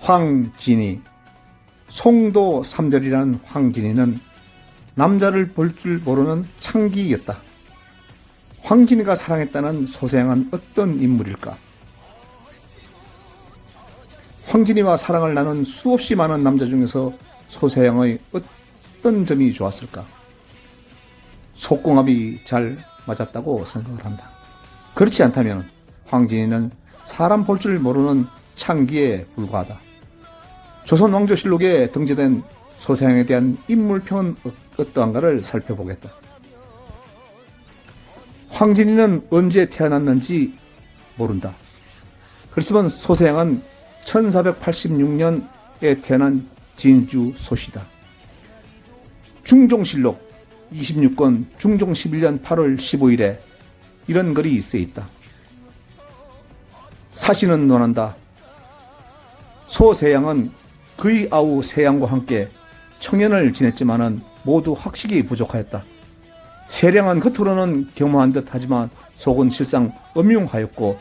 황진이 송도 삼절이라는 황진이는 남자를 볼 줄 모르는 창기였다. 황진이가 사랑했다는 소생은 어떤 인물일까? 황진이와 사랑을 나눈 수없이 많은 남자 중에서 소세영의 어떤 점이 좋았을까? 속궁합이 잘 맞았다고 생각을 한다. 그렇지 않다면 황진이는 사람 볼 줄 모르는 창기에 불과하다. 조선 왕조실록에 등재된 소세영에 대한 인물평은 어- 어떠한가를 살펴보겠다. 황진이는 언제 태어났는지 모른다. 그렇지만 소세영은 1486년에 태어난 진주 소시다. 중종실록 26권 중종 11년 8월 15일에 이런 글이 쓰여 있다. 사신은 논한다. 소세양은 그의 아우 세양과 함께 청년을 지냈지만은 모두 학식이 부족하였다. 세량은 겉으로는 겸허한 듯 하지만 속은 실상 음흉하였고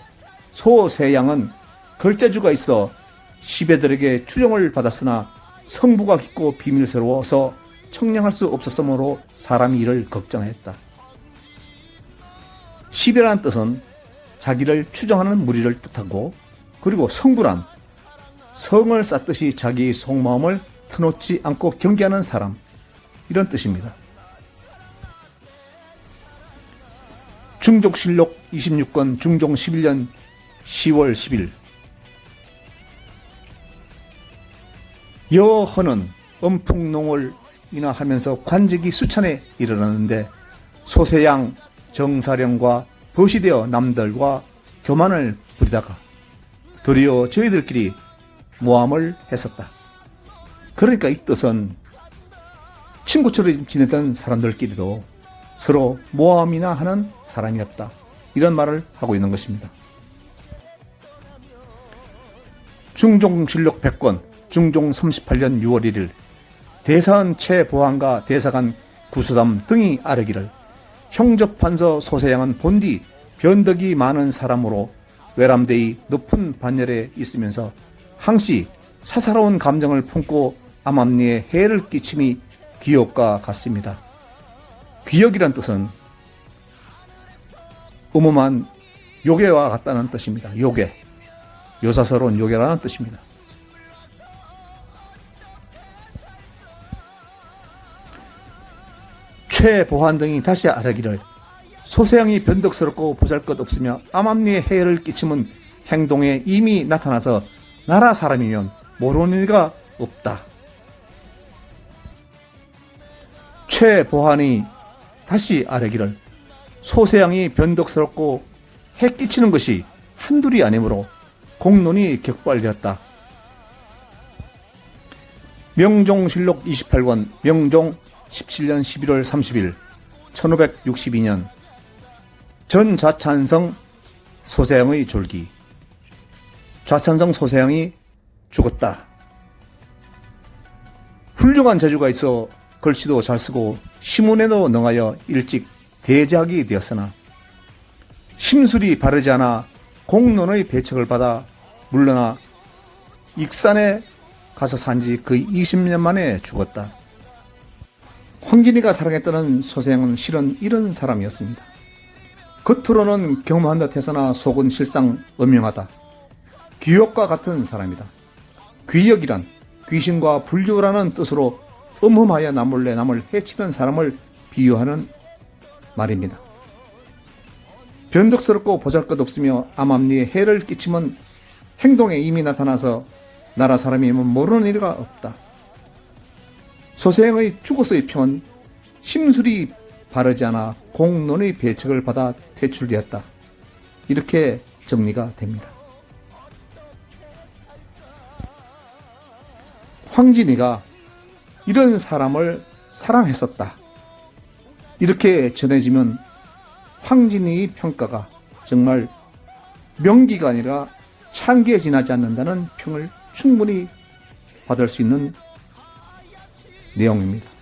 소세양은 걸재주가 있어 시베들에게 추종을 받았으나 성부가 깊고 비밀스러워서 청량할 수 없었으므로 사람이 이를 걱정했다. 시베라는 뜻은 자기를 추정하는 무리를 뜻하고 그리고 성부란 성을 쌓듯이 자기의 속마음을 터놓지 않고 경계하는 사람 이런 뜻입니다. 중족실록 26권 중종 11년 10월 10일 여허는 엄풍농을 인하하면서 관직이 수천에 이르렀는데 소세양 정사령과 거시되어 남들과 교만을 부리다가 도리어 저희들끼리 모함을 했었다. 그러니까 이 뜻은 친구처럼 지내던 사람들끼리도 서로 모함이나 하는 사람이었다. 이런 말을 하고 있는 것입니다. 중종실록 100권 중종 38년 6월 1일 대사원 최보안과 대사관 구수담 등이 아뢰기를 형접판서 소세양은 본디 변덕이 많은 사람으로 외람되이 높은 반열에 있으면서 항시 사사로운 감정을 품고 암암리에 해를 끼침이 귀욕과 같습니다. 귀역이란 뜻은 음험한 요괴와 같다는 뜻입니다. 요괴. 요사스러운 요괴라는 뜻입니다. 최보환 등이 다시 아뢰기를 소세양이 변덕스럽고 보잘것없으며 암암리에 해를 끼치면 행동에 이미 나타나서 나라 사람이면 모르는 이가 없다. 최보환이 다시 아뢰기를 소세양이 변덕스럽고 해 끼치는 것이 한둘이 아니므로 공론이 격발되었다. 명종실록 28권 명종 17년 11월 30일 1562년 전좌찬성 소세양의 졸기 좌찬성 소세양이 죽었다. 훌륭한 재주가 있어 글씨도 잘 쓰고 시문에도 능하여 일찍 대작이 되었으나 심술이 바르지 않아 공론의 배척을 받아 물러나 익산에 가서 산 지 거의 20년 만에 죽었다. 황진이가 사랑했다는 소생은 실은 이런 사람이었습니다. 겉으로는 겸허한 듯 해서나 속은 실상 음흉하다. 귀역과 같은 사람이다. 귀역이란 귀신과 불교라는 뜻으로 음험하여 남몰래 남을 해치는 사람을 비유하는 말입니다. 변덕스럽고 보잘것없으며 암암리에 해를 끼치면 행동에 이미 나타나서 나라 사람이면 모르는 일가 없다. 소생의 죽어서의 평은 심술이 바르지 않아 공론의 배척을 받아 퇴출되었다. 이렇게 정리가 됩니다. 황진이가 이런 사람을 사랑했었다. 이렇게 전해지면 황진이의 평가가 정말 명기가 아니라 창기에 지나지 않는다는 평을 충분히 받을 수 있는 내용입니다.